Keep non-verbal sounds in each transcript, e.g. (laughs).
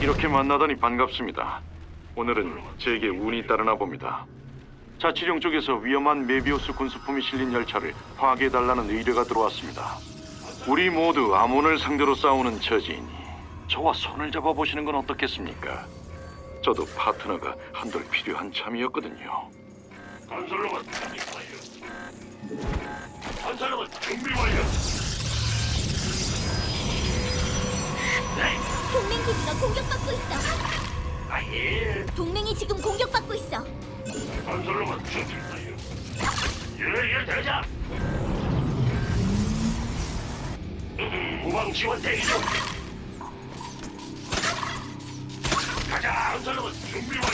이렇게 만나다니 반갑습니다. 오늘은 제게 운이 따르나 봅니다. 자치령 쪽에서 위험한 메비우스 군수품이 실린 열차를 파괴해달라는 의뢰가 들어왔습니다. 우리 모두 아몬을 상대로 싸우는 처지이니 저와 손을 잡아보시는 건 어떻겠습니까? 저도 파트너가 한돌 필요한 참이었거든요. 건설로만 준비 완료. 건설로만 준비 완료. 동맹 기지가 공격받고 있어. 아예. 동맹이 지금 공격받고 있어. 건설로만 준비 완료. 예예 대장. 후방 (laughs) 지원 대기 중. 가자. 건설로만 준비 완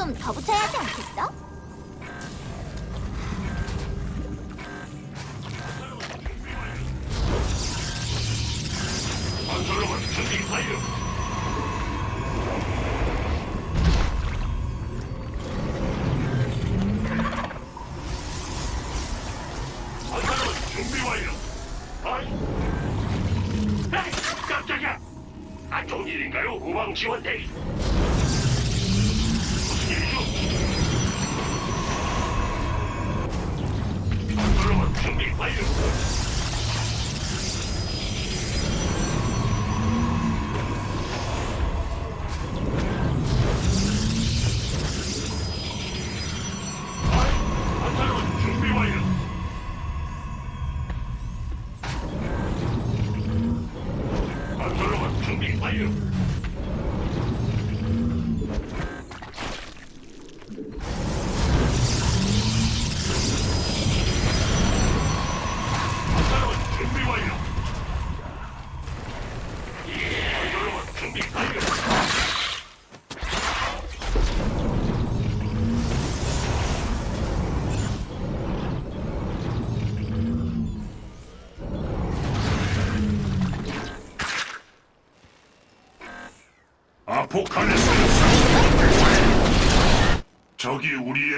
좀 더 붙여야 하지 않겠어? 아이. 안 좋은 일인가요? 후방 지원 대기.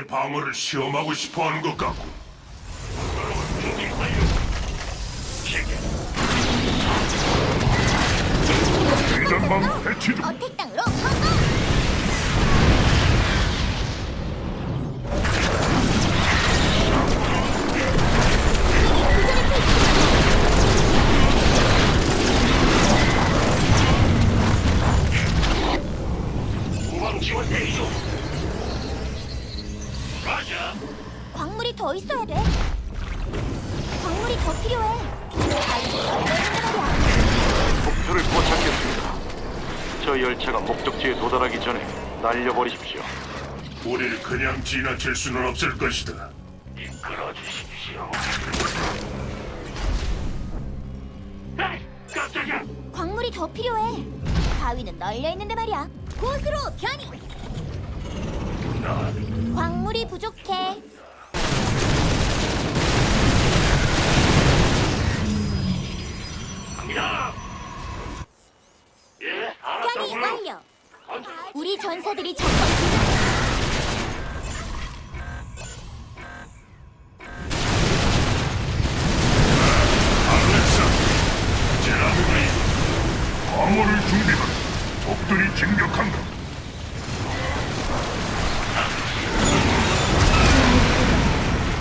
방어를 시험하고 싶어 하는 것 같고. 대전방 배치 중 어택 땅으로 지나칠 수는 없을 것이다 이끌어 주십시오. 에이, 깜짝이야. 광물이 더 필요해. 바위는 널려 있는데 말이야. 곳으로 변이. 광물이 부족해. 갑니다. 예, 변이 알았다고요. 완료. 우리 전사들이 적성 중이야. 진격한다.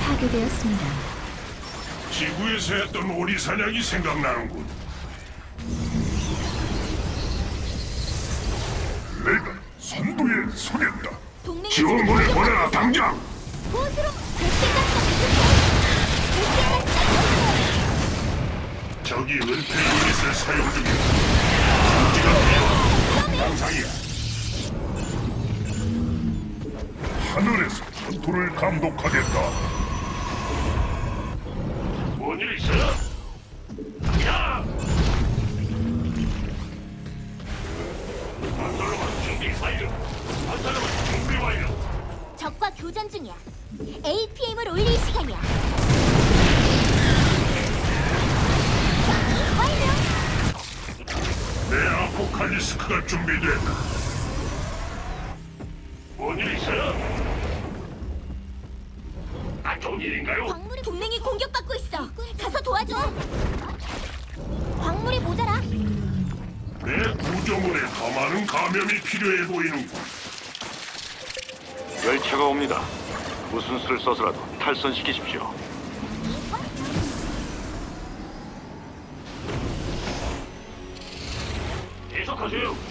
파괴되었습니다. 지구에서 했던 오리 사냥이 생각나는군. 내가 선두에 서겠다. 지원군을 보내라 당장! 적이 은폐 유닛을 사용 중이야 당상이야 하늘에서 전투를 감독하겠다 뭔일 있어요? 갑니다. 건설로만 준비 완료. 건설로만 준비 완료. 적과 교전 중이야. APM을 올릴 시간이야. 내 아포칼리스크가 준비됐다. 뭔일 있어요? 안 좋은 일인가요? 광물이 동맹이 공격받고 있어. 가서 도와줘. 광물이 모자라. 내 구조물에 더 많은 감염이 필요해 보이는군. 열차가 옵니다. 무슨 수를 써서라도 탈선시키십시오. 계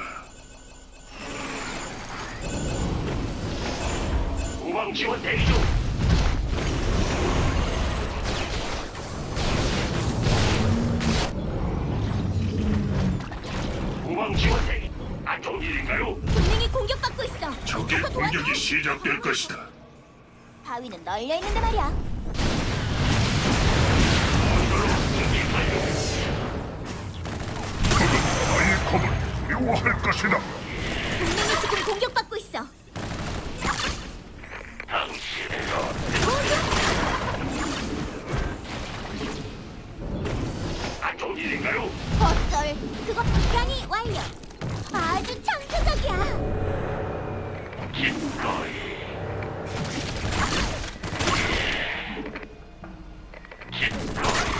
지원 대기 중. 지원 대기. 안 좋은 일인가요? 동맹이 공격받고 있어. 적의 가서 도와줘. 공격이 시작될 것이다. 바위는 널려 있는데 말이야. 나의 검을 두려워할 것이다. 안 좋은 일인가요? 어쩔. 그거 변이 완료. 아주 창조적이야. 기꺼이.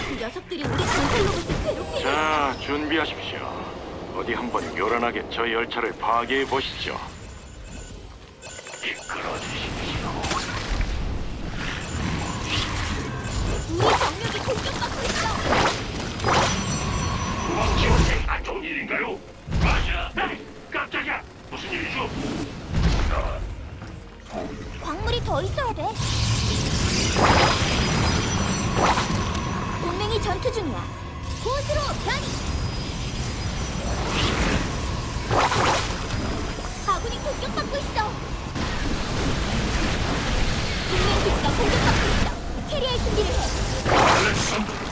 그 녀석들이 우리 건설 로봇을 괴롭히고. 자, 준비하십시오. 어디 한번 요란하게 저 열차를 파괴해 보시죠. 이끌어 주십시오. 우리 병력이 공격받고 있어. 우방 지원 대기. 안 좋은 일인가요? 맞아. 깜짝이야. 무슨 일이죠? 광물이 더 있어야 돼. 동맹이 전투 중이야. 곳으로 변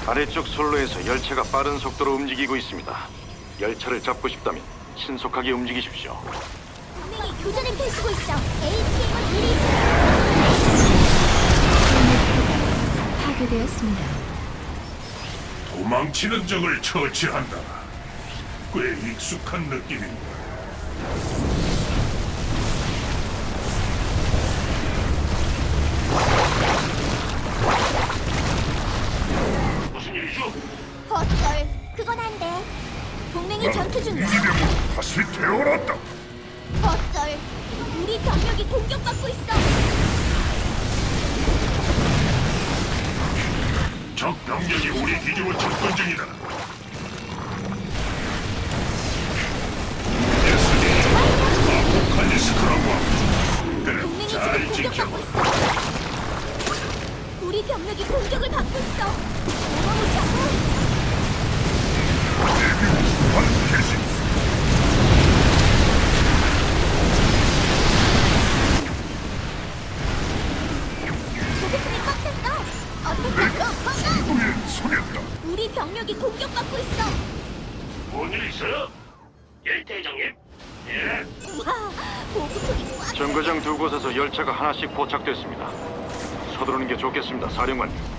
아래쪽 선로에서 열차가 빠른 속도로 움직이고 있습니다. 열차를 잡고 싶다면 신속하게 움직이십시오. 동맹이 교전을 펼치고 있어. APM을 리리즈. 파괴되었습니다. 도망치는 적을 처치한다. 꽤 익숙한 느낌인가. 어쩔. 그건 안 돼. 동맹이 전투 중이야. 이병을 다시 태어났다. 어쩔. 우리 병력이 공격받고 있어. 적 병력이 우리 기지로 접근 중이다. 녀석이 아포칼리스 크라고 하고. 그래, 동맹이 잘 지금 지켜. 공격받고 있어. 우리 병력이 공격을 받고 있어. 어마무시하고 꽉 찼어. 우리 병력이 공격받고 있어. 뭔일 있어요? 예, 대장님. 예. 와, 보급품이 꽉. 정거장 두 곳에서 열차가 하나씩 포착됐습니다. 서두르는 게 좋겠습니다, 사령관. 우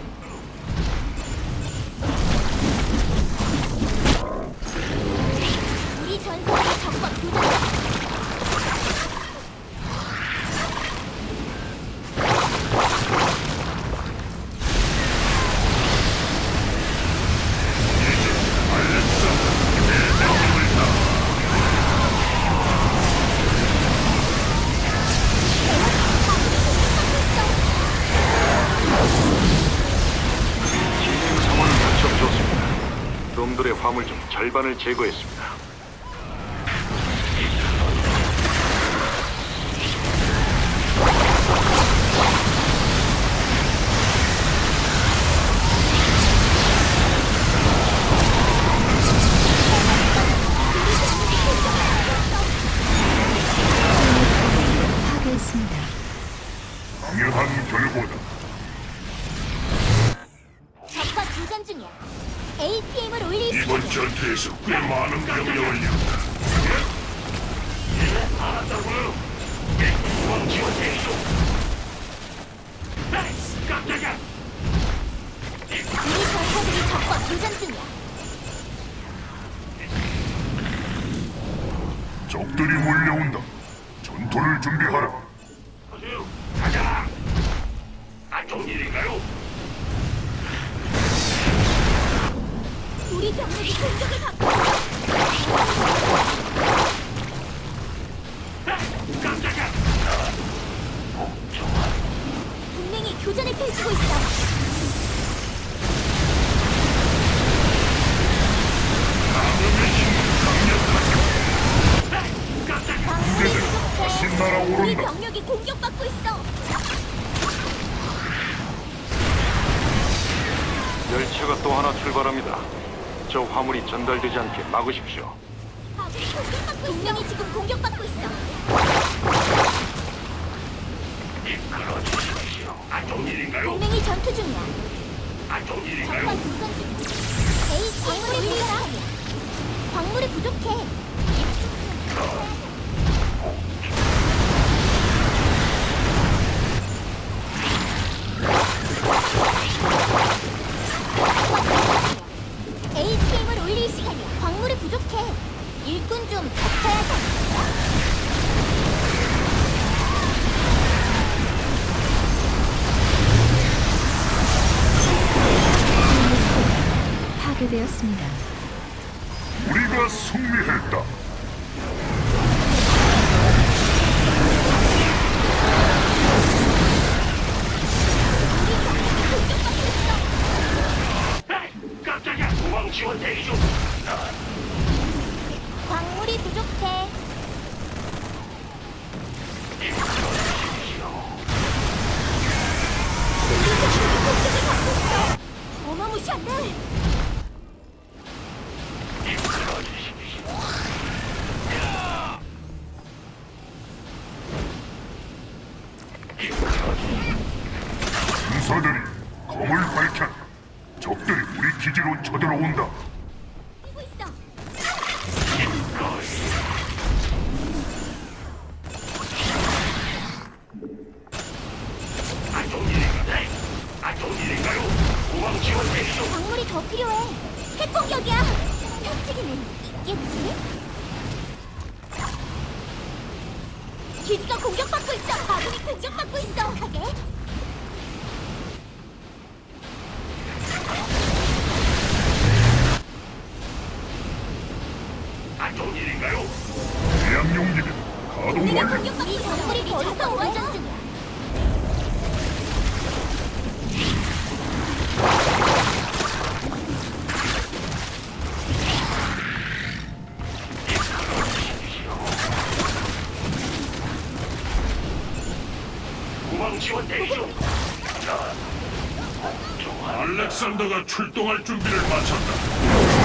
절반을 제거했습니다. 적들이 몰려온다. 전투를 준비하라. 가자. 안 좋은 일인가요? 우리 병력이 공격을 받고 깜짝이야. 동맹이 교전을 펼치고 있어. 이, 깜짝이야. 광물이 다시 부족해. 날아오른다. 우리 병력이 공격받고 있어. 열차가 또 하나 출발합니다. 저 화물이 전달되지 않게 막으십시오. 아군이 공격받고 있어. 동맹이 지금 공격받고 있어. 이끌어 주십시오. 안 좋은 일인가요? 동맹이 전투 중이야. 안 좋은 적과 일인가요? 교전 중. 에이, 광물이 부족해. 광물이 부족해. ATM을 올릴 시간이야. 광물이 부족해. 일꾼 좀 덮쳐야 돼. 파괴되었습니다. 지원 대기 중. 광 기 용기는 가동 완료. 광물이 더 있어. 완전 중이야. 후방 지원 대기 중. 알렉산더가 출동할 준비를 마쳤다.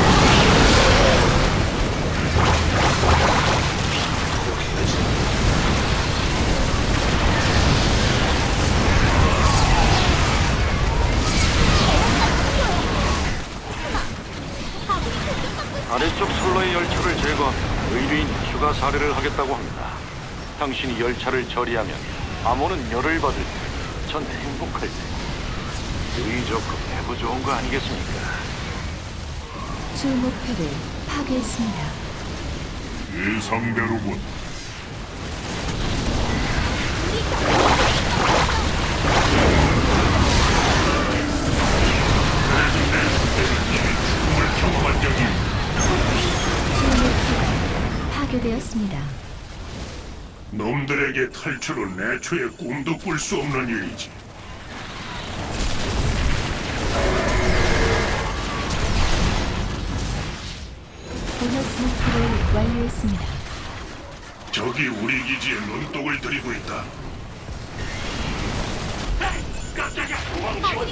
의뢰인 휴가 사례를 하겠다고 합니다. 당신이 열차를 처리하면 암호는 열을 받을 때 전 행복할 때의 좋고 배부 좋은 거 아니겠습니까? 주 목표를 파괴했습니다. 예상대로군. 탈출은 애초에 꿈도 꿀 수 없는 일이지. 보너스를 완료했습니다. 적이 우리 기지에 논독을 들이고 있다. 깜짝이야! 도망치고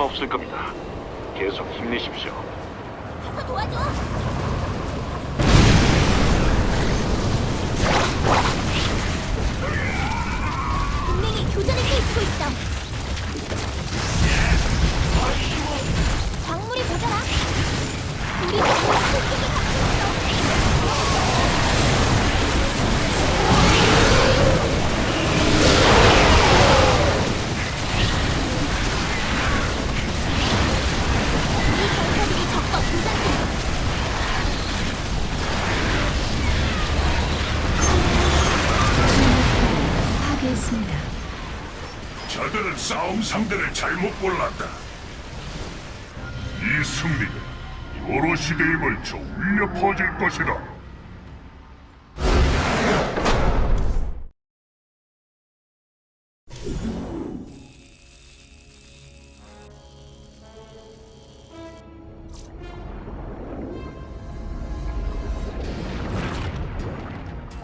아마 없을 겁니다. 계속 힘내십시오. 가서 도와줘. 분명히 교전을 펼치고 있어. 나는 싸움 상대를 잘못 골랐다. 이 승리가 여러 시대에 걸쳐 울려 퍼질 것이다.